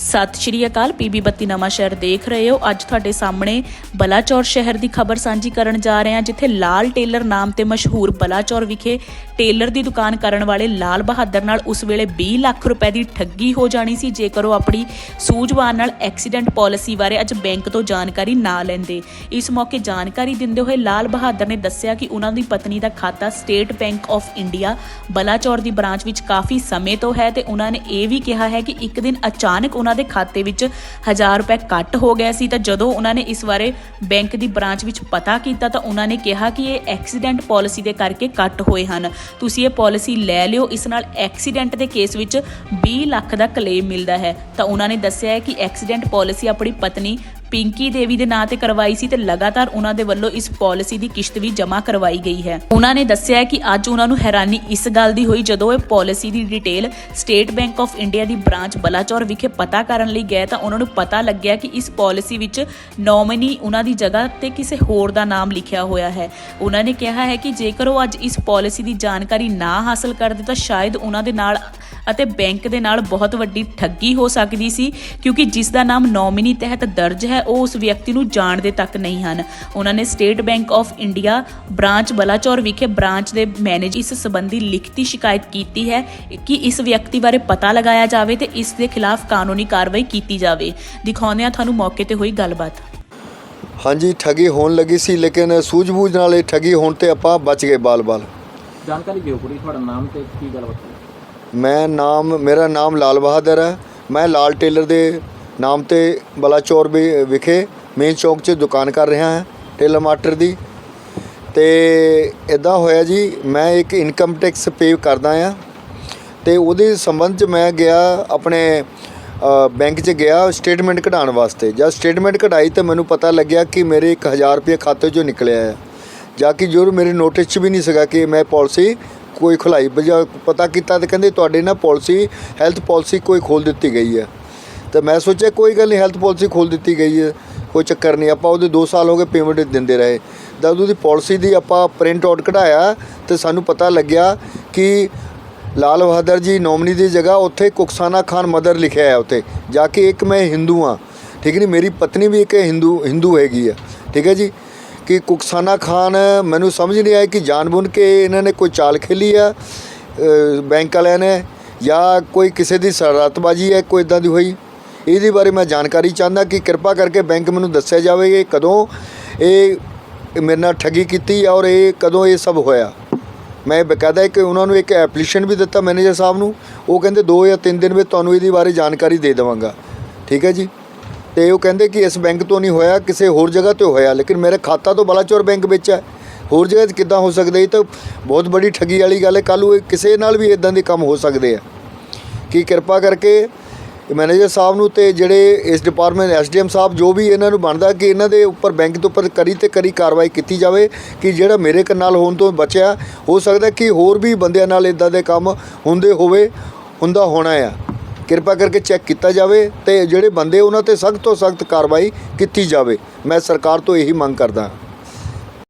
ਸਤਿ ਸ਼੍ਰੀ ਅਕਾਲ ਪੀਬੀ ਬੱਤੀ ਨਵਾਂ ਸ਼ਹਿਰ ਦੇਖ ਰਹੇ ਹੋ। ਅੱਜ ਤੁਹਾਡੇ ਸਾਹਮਣੇ ਬਲਾਚੌਰ ਸ਼ਹਿਰ ਦੀ ਖਬਰ ਸਾਂਝੀ ਕਰਨ ਜਾ ਰਹੇ ਹਾਂ, ਜਿੱਥੇ ਲਾਲ ਟੇਲਰ ਨਾਮ ਤੇ ਮਸ਼ਹੂਰ ਬਲਾਚੌਰ ਵਿਖੇ ਟੇਲਰ ਦੀ ਦੁਕਾਨ ਕਰਨ ਵਾਲੇ ਲਾਲ ਬਹਾਦਰ ਨਾਲ ਉਸ ਵੇਲੇ 20 ਲੱਖ ਰੁਪਏ ਦੀ ਠੱਗੀ ਹੋ ਜਾਣੀ ਸੀ, ਜੇਕਰ ਉਹ ਆਪਣੀ ਸੂਝਵਾਨ ਨਾਲ ਐਕਸੀਡੈਂਟ ਪਾਲਿਸੀ ਬਾਰੇ ਅੱਜ ਬੈਂਕ ਤੋਂ ਜਾਣਕਾਰੀ ਨਾ ਲੈਂਦੇ। ਇਸ ਮੌਕੇ ਜਾਣਕਾਰੀ ਦਿੰਦੇ ਹੋਏ ਲਾਲ ਬਹਾਦਰ ਨੇ ਦੱਸਿਆ ਕਿ ਉਹਨਾਂ ਦੀ ਪਤਨੀ ਦਾ ਖਾਤਾ State Bank of India Balachaur the branch ਵਿੱਚ ਕਾਫੀ ਸਮੇਂ ਤੋਂ ਹੈ ਤੇ ਉਹਨਾਂ ਨੇ ਇਹ ਵੀ ਕਿਹਾ ਹੈ ਕਿ ਇੱਕ ਦਿਨ ਅਚਾਨਕ ਉਹਨਾਂ ਦੇ ਖਾਤੇ ਵਿੱਚ 1000 ਰੁਪਏ ਕੱਟ ਹੋ ਗਿਆ ਸੀ, ਤਾਂ ਜਦੋਂ ਉਹਨਾਂ ਨੇ ਇਸ ਬਾਰੇ ਬੈਂਕ ਦੀ ਬ੍ਰਾਂਚ ਵਿੱਚ ਪਤਾ ਕੀਤਾ, ਤਾਂ ਉਹਨਾਂ ਨੇ ਕਿਹਾ ਕਿ ਇਹ ਐਕਸੀਡੈਂਟ ਪਾਲਿਸੀ ਦੇ ਕਰਕੇ ਕੱਟ ਹੋਏ ਹਨ। ਤੁਸੀਂ ਇਹ ਪਾਲਿਸੀ ਲੈ ਲਿਓ। ਇਸ ਨਾਲ ਐਕਸੀਡੈਂਟ ਦੇ ਕੇਸ ਵਿੱਚ 20 ਲੱਖ ਦਾ ਕਲੇਮ ਮਿਲਦਾ ਹੈ। ਤਾਂ ਉਹਨਾਂ ਨੇ ਦੱਸਿਆ ਹੈ ਕਿ ਐਕਸੀਡੈਂਟ ਪਾਲਿਸੀ ਆਪਣੀ ਪਤਨੀ ਪਿੰਕੀ ਦੇਵੀ ਦੇ ਨਾਂ ਤੇ ਕਰਵਾਈ ਸੀ ਤੇ ਲਗਾਤਾਰ ਉਹਨਾਂ ਦੇ ਵੱਲੋਂ ਇਸ ਪਾਲਿਸੀ ਦੀ ਕਿਸ਼ਤ ਵੀ ਜਮ੍ਹਾਂ ਕਰਵਾਈ ਗਈ ਹੈ। ਉਹਨਾਂ ਨੇ ਦੱਸਿਆ ਕਿ ਅੱਜ ਉਹਨਾਂ ਨੂੰ ਹੈਰਾਨੀ ਇਸ ਗੱਲ ਦੀ ਹੋਈ ਜਦੋਂ ਇਹ policy the detail State Bank of India the branch Balachaur ਵਿਖੇ ਪਤਾ ਕਰਨ ਲਈ ਗਏ ਤਾਂ ਉਹਨਾਂ ਨੂੰ ਪਤਾ ਲੱਗਿਆ ਕਿ ਇਸ ਪਾਲਿਸੀ ਵਿੱਚ ਨੋਮਿਨੀ ਉਹਨਾਂ ਦੀ ਜਗ੍ਹਾ ਤੇ ਕਿਸੇ ਹੋਰ ਦਾ ਨਾਮ ਲਿਖਿਆ ਹੋਇਆ ਹੈ। ਉਹਨਾਂ ਨੇ ਕਿਹਾ ਹੈ ਕਿ ਜੇਕਰ ਉਹ ਅੱਜ ਇਸ ਪਾਲਿਸੀ ਦੀ ਜਾਣਕਾਰੀ ਨਾ ਹਾਸਲ ਕਰਦੇ ਤਾਂ ਸ਼ਾਇਦ ਉਹਨਾਂ ਦੇ ਨਾਲ ਅਤੇ ਬੈਂਕ ਦੇ ਨਾਲ ਬਹੁਤ ਵੱਡੀ ਠੱਗੀ ਹੋ ਸਕਦੀ ਸੀ ਕਿਉਂਕਿ ਜਿਸ ਦਾ ਨਾਮ ਨੋਮਿਨੀ ਤਹਿਤ ਦਰਜ ਹੈ ਉਹ ਉਸ ਵਿਅਕਤੀ ਨੂੰ ਜਾਣਦੇ ਤੱਕ ਨਹੀਂ ਹਨ। ਉਹਨਾਂ ਨੇ State Bank of India branch Balachaur ਵਿਖੇ ਬ੍ਰਾਂਚ ਦੇ ਮੈਨੇਜਰ ਇਸ ਸੰਬੰਧੀ ਲਿਖਤੀ ਸ਼ਿਕਾਇਤ ਕੀਤੀ ਹੈ ਕਿ ਇਸ ਵਿਅਕਤੀ ਬਾਰੇ ਪਤਾ ਲਗਾਇਆ ਜਾਵੇ ਤੇ ਇਸ ਦੇ ਖਿਲਾਫ ਕਾਨੂੰਨੀ ਕਾਰਵਾਈ ਕੀਤੀ ਜਾਵੇ। ਦਿਖਾਉਂਦੇ ਹਾਂ ਤੁਹਾਨੂੰ ਮੌਕੇ ਤੇ ਹੋਈ ਗੱਲਬਾਤ। ਹਾਂਜੀ ਠੱਗੀ ਹੋਣ ਲੱਗੀ ਸੀ ਲੇਕਿਨ ਸੂਝ-ਬੂਝ ਨਾਲ ਇਹ ਠੱਗੀ ਹੋਣ ਤੇ ਆਪਾਂ ਬਚ ਗਏ ਬਾਲ-ਬਾਲ। ਜਾਣਕਾਰੀ ਦਿਓ ਪੂਰੀ ਤੁਹਾਡਾ ਨਾਮ ਤੇ ਕੀ ਗੱਲਬਾਤ ਹੈ ਮੈਂ ਨਾਮ, ਮੇਰਾ ਨਾਮ ਲਾਲ ਬਹਾਦਰ ਹੈ। ਮੈਂ ਲਾਲ ਟੇਲਰ ਦੇ ਨਾਮ ਤੇ ਬਲਾਚੌਰ ਵਿ- ਵਿਖੇ ਮੇਨ ਚੌਕ 'ਚ ਦੁਕਾਨ ਕਰ ਰਿਹਾ ਹਾਂ, ਟੇਲਰ ਮਾਟਰ ਦੀ। ਤੇ ਇਦਾਂ ਹੋਇਆ ਜੀ, ਮੈਂ ਇੱਕ ਇਨਕਮ ਟੈਕਸ ਪੇ ਕਰਦਾ ਆ ਤੇ ਉਹਦੇ ਸੰਬੰਧ 'ਚ ਮੈਂ ਗਿਆ ਆਪਣੇ ਬੈਂਕ 'ਚ ਗਿਆ ਸਟੇਟਮੈਂਟ ਕਢਾਉਣ ਵਾਸਤੇ। ਜਦ ਸਟੇਟਮੈਂਟ ਕਢਾਈ ਤਾਂ ਮੈਨੂੰ ਪਤਾ ਲੱਗਿਆ ਕਿ ਮੇਰੇ 1000 ਰੁਪਏ ਖਾਤੇ 'ਚੋਂ ਨਿਕਲਿਆ ਹੈ। ਜਾ ਕਿ ਜੋ ਮੇਰੇ ਨੋਟਿਸ 'ਚ ਵੀ ਨਹੀਂ ਸੀਗਾ ਕਿ ਮੈਂ ਪਾਲਿਸੀ ਕੋਈ ਖੁਲਾਈ ਬਜਾ ਪਤਾ ਕੀਤਾ ਤੇ ਕਹਿੰਦੇ ਤੁਹਾਡੇ ਨਾ ਪਾਲਿਸੀ ਹੈਲਥ ਪਾਲਿਸੀ ਕੋਈ ਖੋਲ ਦਿੱਤੀ ਗਈ ਹੈ। ਤੇ ਮੈਂ ਸੋਚਿਆ ਕੋਈ ਗੱਲ ਨਹੀਂ ਹੈਲਥ ਪਾਲਿਸੀ ਖੋਲ ਦਿੱਤੀ ਗਈ ਹੈ, ਕੋਈ ਚੱਕਰ ਨਹੀਂ, ਆਪਾਂ ਉਹਦੇ 2 ਸਾਲ ਹੋ ਗਏ ਪੇਮੈਂਟ ਦਿੰਦੇ ਰਹੇ। ਤਾਂ ਉਹਦੀ ਪਾਲਿਸੀ ਦੀ ਆਪਾਂ ਪ੍ਰਿੰਟ ਆਊਟ ਕਢਾਇਆ ਤੇ ਸਾਨੂੰ ਪਤਾ ਲੱਗਿਆ ਕਿ ਲਾਲ ਬਹਾਦਰ ਜੀ ਨੋਮਨੀ ਦੀ ਜਗ੍ਹਾ ਉੱਥੇ ਕੁਕਸਾਨਾ ਖਾਨ ਮਦਰ ਲਿਖਿਆ ਹੈ ਉੱਥੇ, ਜਾ ਕੇ ਇੱਕ ਮੈਂ ਹਿੰਦੂ ਹਾਂ। ਠੀਕ ਨਹੀਂ, ਮੇਰੀ ਪਤਨੀ ਵੀ ਇੱਕ ਹਿੰਦੂ ਹਿੰਦੂ ਹੈਗੀ ਆ ਠੀਕ ਹੈ ਜੀ? ਕਿ ਕੁਕਸਾਨਾ ਖਾਨ, ਮੈਨੂੰ ਸਮਝ ਨਹੀਂ ਆਇਆ ਕਿ ਜਾਣਬੁੱਝ ਕੇ ਇਹਨਾਂ ਨੇ ਕੋਈ ਚਾਲ ਖੇਲੀ ਆ ਬੈਂਕ ਵਾਲਿਆਂ ਨੇ, ਜਾਂ ਕੋਈ ਕਿਸੇ ਦੀ ਸ਼ਰਾਰਤਬਾਜ਼ੀ ਹੈ, ਕੋਈ ਇਦਾਂ ਦੀ ਹੋਈ। ਇਹਦੇ ਬਾਰੇ ਮੈਂ ਜਾਣਕਾਰੀ ਚਾਹੁੰਦਾ ਕਿ ਕਿਰਪਾ ਕਰਕੇ ਬੈਂਕ ਮੈਨੂੰ ਦੱਸਿਆ ਜਾਵੇ ਇਹ ਕਦੋਂ ਇਹ ਮੇਰੇ ਨਾਲ ਠੱਗੀ ਕੀਤੀ ਔਰ ਇਹ ਕਦੋਂ ਇਹ ਸਭ ਹੋਇਆ। ਮੈਂ ਬਕਾਇਦਾ ਇੱਕ ਉਹਨਾਂ ਨੂੰ ਇੱਕ ਐਪਲੀਕੇਸ਼ਨ ਵੀ ਦਿੱਤਾ ਮੈਨੇਜਰ ਸਾਹਿਬ ਨੂੰ। ਉਹ ਕਹਿੰਦੇ 2 ਜਾਂ 3 ਦਿਨ ਵਿੱਚ ਤੁਹਾਨੂੰ ਇਹਦੇ ਬਾਰੇ ਜਾਣਕਾਰੀ ਦੇ ਦੇਵਾਂਗਾ। ਠੀਕ ਹੈ ਜੀ? ਤੇ ਉਹ ਕਹਿੰਦੇ ਕਿ ਇਸ ਬੈਂਕ ਤੋਂ ਨਹੀਂ ਹੋਇਆ, ਕਿਸੇ ਹੋਰ ਜਗ੍ਹਾ ਤੇ ਹੋਇਆ। ਲੇਕਿਨ ਮੇਰੇ ਖਾਤਾ ਤੋਂ ਬਲਾਚੌਰ ਬੈਂਕ ਵਿੱਚ ਹੈ। ਹੋਰ ਜਗ੍ਹਾ 'ਤੇ ਕਿੱਦਾਂ ਹੋ ਸਕਦਾ ਇਹ ਤਾਂ ਬਹੁਤ ਬੜੀ ਠੱਗੀ ਵਾਲੀ ਗੱਲ ਹੈ। ਕੱਲ੍ਹ ਨੂੰ ਇਹ ਕਿਸੇ ਨਾਲ ਵੀ ਇਦਾਂ ਦੇ ਕੰਮ ਹੋ ਸਕਦੇ ਆ। ਕਿ ਕਿਰਪਾ ਕਰਕੇ ਮੈਨੇਜਰ ਸਾਹਿਬ ਨੂੰ ਤੇ ਜਿਹੜੇ ਇਸ ਡਿਪਾਰਟਮੈਂਟ ਐਸਡੀਐਮ ਸਾਹਿਬ, ਜੋ ਵੀ ਇਹਨਾਂ ਨੂੰ ਬਣਦਾ ਕਿ ਇਹਨਾਂ ਦੇ ਉੱਪਰ ਬੈਂਕ ਦੇ ਉੱਪਰ ਕਰੀ ਤੇ ਕਰੀ ਕਾਰਵਾਈ ਕੀਤੀ ਜਾਵੇ ਕਿ ਜਿਹੜਾ ਮੇਰੇ ਕ- ਨਾਲ ਹੋਣ ਤੋਂ ਬਚਿਆ, ਹੋ ਸਕਦਾ ਕਿ ਹੋਰ ਵੀ ਬੰਦਿਆਂ ਨਾਲ ਇਦਾਂ ਦੇ ਕੰਮ ਹੁੰਦੇ ਹੋਵੇ, ਹੁੰਦਾ ਹੋਣਾ ਆ। ਕਿਰਪਾ ਕਰਕੇ ਚੈੱਕ ਕੀਤਾ ਜਾਵੇ ਤੇ ਜਿਹੜੇ ਬੰਦੇ ਉਹਨਾਂ ਤੇ ਸਖਤ ਤੋਂ ਸਖਤ ਕਾਰਵਾਈ ਕੀਤੀ ਜਾਵੇ। ਮੈਂ ਸਰਕਾਰ ਤੋਂ ਇਹੀ ਮੰਗ ਕਰਦਾ। ਹਾਂ